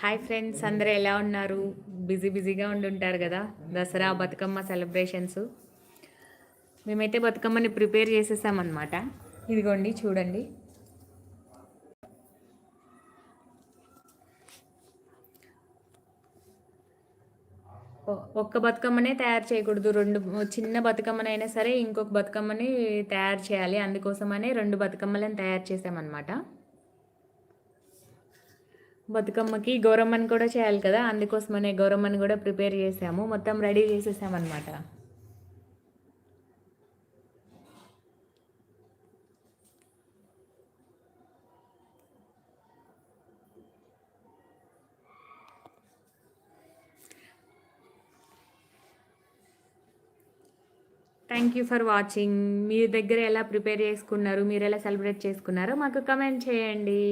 Hi friends అందరూ ఎలా ఉన్నారు? బిజీ బిజీగా ఉండుంటారు కదా దసరా బతుకమ్మ సెలబ్రేషన్స్ మేమైతే బతుకమ్మని ప్రిపేర్ చేసేసామన్నమాట. ఇదిగోండి చూడండి. ఒక్క బతుకమ్మనే తయారు చేయకూడదు. రెండు చిన్న బతుకమ్మనైనా సరే ఇంకొక బతుకమ్మని తయారు చేయాలి. అందుకోసమనే రెండు బతుకమ్మలను తయారు చేసామన్నమాట. బతుకమ్మకి గౌరమ్మని కూడా చేయాలి కదా అందుకోసమనే గౌరమ్మని కూడా ప్రిపేర్ చేసాము. మొత్తం రెడీ చేసేసామన్నమాట. థ్యాంక్ యూ ఫర్ వాచింగ్ మీ దగ్గర ఎలా ప్రిపేర్ చేసుకున్నారు మీరు ఎలా సెలబ్రేట్ చేసుకున్నారో మాకు కమెంట్ చేయండి.